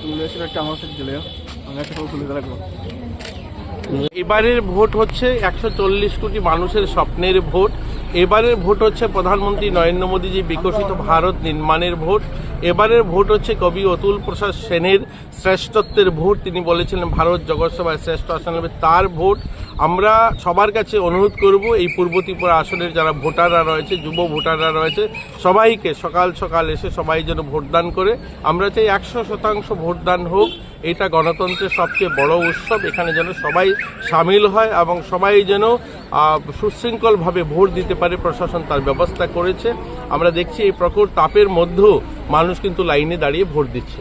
তুলে সেটা একটা আমার সাথে চলে যাও আমরা একটা সব তুলে রাখবো এবারের ভোট হচ্ছে একশো চল্লিশ কোটি মানুষের স্বপ্নের ভোট। এবারের ভোট হচ্ছে প্রধানমন্ত্রী নরেন্দ্র মোদীজি বিকশিত ভারত নির্মাণের ভোট। এবারের ভোট হচ্ছে কবি অতুল প্রসাদ সেনের শ্রেষ্ঠত্বের ভোট। তিনি বলেছিলেন, ভারত জগৎসভায় শ্রেষ্ঠ আসন হবে তার ভোট। আমরা সবার কাছে অনুরোধ করব, এই পূর্ব ত্রিপুরা আসনের যারা ভোটাররা রয়েছে, যুব ভোটাররা রয়েছে, সবাইকে সকাল সকাল এসে সবাই যেন ভোটদান করে। আমরা চাই একশো শতাংশ ভোটদান হোক। এটা গণতন্ত্রের সবচেয়ে বড় উৎসব। এখানে যেন সবাই সামিল হয় এবং সবাই যেন সুশৃঙ্খলভাবে ভোট দিতে পারে, প্রশাসন তার ব্যবস্থা করেছে। আমরা দেখছি এই প্রখর তাপের মধ্যেও মানুষ কিন্তু লাইনে দাঁড়িয়ে ভোট দিচ্ছে।